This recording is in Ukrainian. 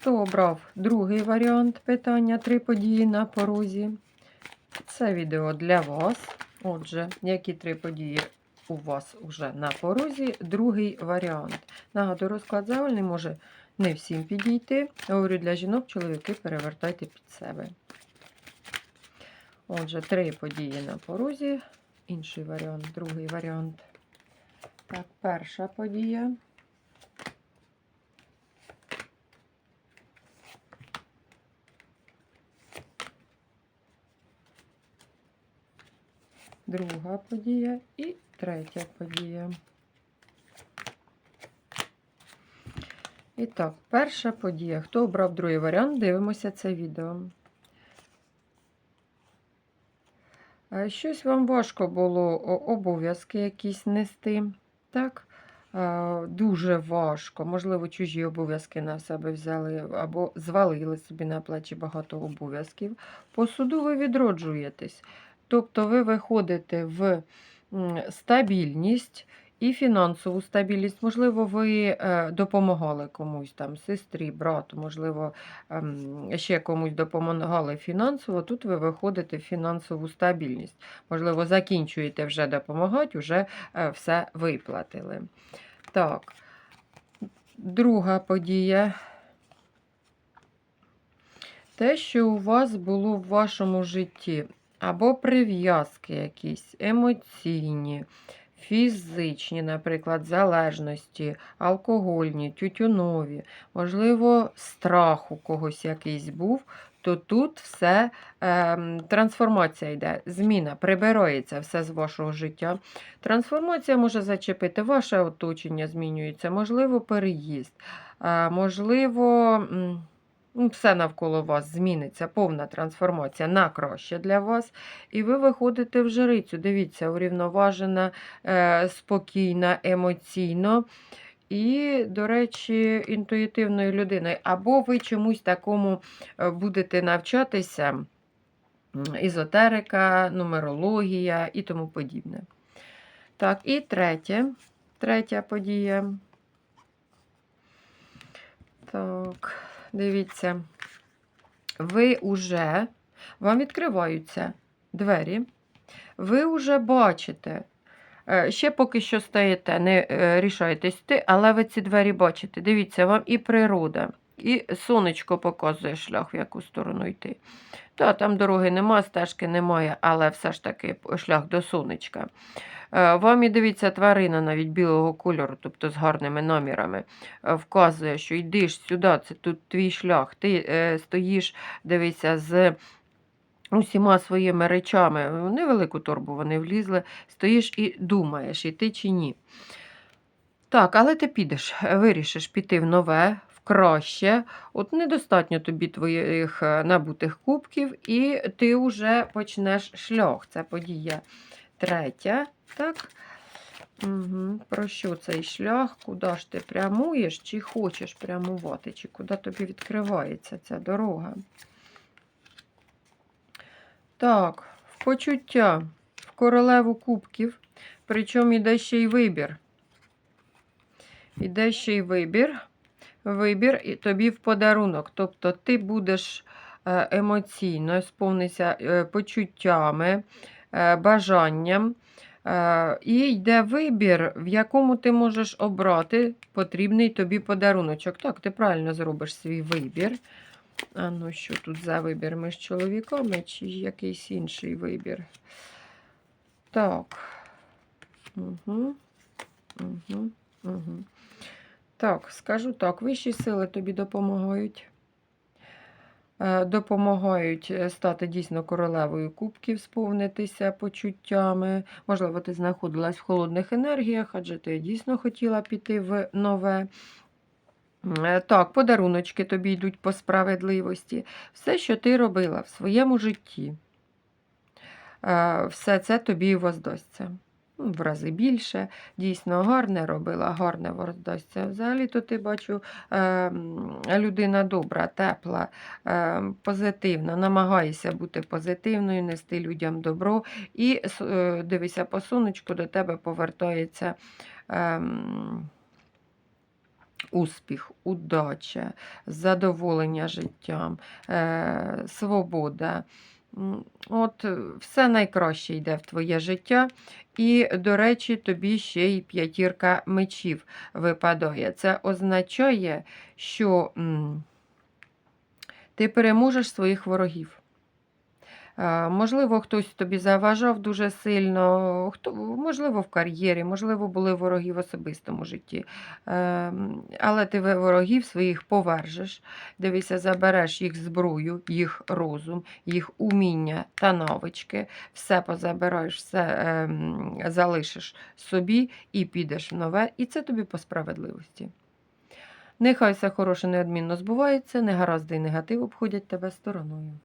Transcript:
Хто обрав другий варіант питання три події на порозі? Це відео для вас. Отже, які три події у вас вже на порозі? Другий варіант. Нагадую, розклад загальний може не всім підійти. Говорю для жінок, чоловіки перевертайте під себе. Отже, три події на порозі. Інший варіант, другий варіант. Так, перша подія. Друга подія і третя подія. І так, перша подія. Хто обрав другий варіант, дивимося це відео. Е, Щось вам важко було обов'язки якісь нести. Так? Е, Дуже важко. Можливо, чужі обов'язки на себе взяли або звалили собі на плечі багато обов'язків. По суду ви відроджуєтесь. Тобто ви виходите в стабільність і фінансову стабільність. Можливо, ви е, допомагали комусь там, сестрі, брату, можливо, ем, ще комусь допомагали фінансово. Тут ви виходите в фінансову стабільність. Можливо, закінчуєте вже допомагати, вже е, все виплатили. Так, друга подія. Те, що у вас було в вашому житті, або прив'язки якісь емоційні, фізичні, наприклад, залежності, алкогольні, тютюнові, можливо, страх у когось якийсь був, то тут все ем, трансформація йде, зміна, прибирається все з вашого життя. Трансформація може зачепити ваше оточення, змінюється, можливо, переїзд, е, можливо. Ну, Все навколо вас зміниться, повна трансформація на краще для вас. І ви виходите в жрицю. Дивіться, урівноважена, е, спокійна, емоційно. І, до речі, інтуїтивною людиною. Або ви чомусь такому е, будете навчатися, м, езотерика, нумерологія і тому подібне. Так, і третє, третя подія. Так, дивіться, ви уже, вам відкриваються двері, ви вже бачите. е, Ще поки що стоїте, не е, рішаєтесь йти, але ви ці двері бачите. Дивіться, вам і природа, і сонечко показує шлях, в яку сторону йти. Та, там дороги немає, стежки немає, але все ж таки шлях до сонечка. Е, Вам і дивіться, тварина навіть білого кольору, тобто з гарними намірами, е, вказує, що йдиш сюди, це тут твій шлях. Ти е, стоїш, дивися, з усіма своїми речами. В невелику торбу вони влізли, стоїш і думаєш, йти чи ні. Так, але ти підеш, вирішиш піти в нове, в краще. От недостатньо тобі твоїх набутих кубків, і ти вже почнеш шлях. Це подія третя. Так. Угу. Про що цей шлях? Куди ж ти прямуєш, чи хочеш прямувати, чи куди тобі відкривається ця дорога? Так, в почуття, в королеву кубків, причому іде ще й вибір. Іде ще й вибір. Вибір і тобі в подарунок. Тобто ти будеш е, емоційно сповнися е, почуттями, е, бажанням. Е, І йде вибір, в якому ти можеш обрати потрібний тобі подаруночок. Так, ти правильно зробиш свій вибір. А ну що тут за вибір між чоловіками чи якийсь інший вибір? Так. Угу. Угу. Угу. Так, скажу так, вищі сили тобі допомагають. Е, Допомагають е, стати дійсно королевою кубків, сповнитися почуттями. Можливо, ти знаходилась в холодних енергіях, адже ти дійсно хотіла піти в нове. Е, Так, подаруночки тобі йдуть по справедливості. Все, що ти робила в своєму житті, все це тобі воздасться. Ну, В рази більше, дійсно гарне робила, гарне воздасться. Взагалі-то ти бачу, е, людина добра, тепла, е, позитивна, намагаєшся бути позитивною, нести людям добро. І е, дивися, по сонечку до тебе повертається. ем, успіх, удача, задоволення життям, е, свобода. От е, все найкраще йде в твоє життя. І, до речі, тобі ще й п'ятірка мечів випадає. Це означає, що м, ти переможеш своїх ворогів. Можливо, хтось тобі заважав дуже сильно, хто, можливо, в кар'єрі, можливо, були вороги в особистому житті. Ем, Але ти ворогів своїх повержиш, дивися, забереш їх зброю, їх розум, їх уміння та навички, все позабираєш, все ем, залишиш собі і підеш в нове, і це тобі по справедливості. Нехай все хороше неодмінно збувається, негаразди і негатив обходять тебе стороною.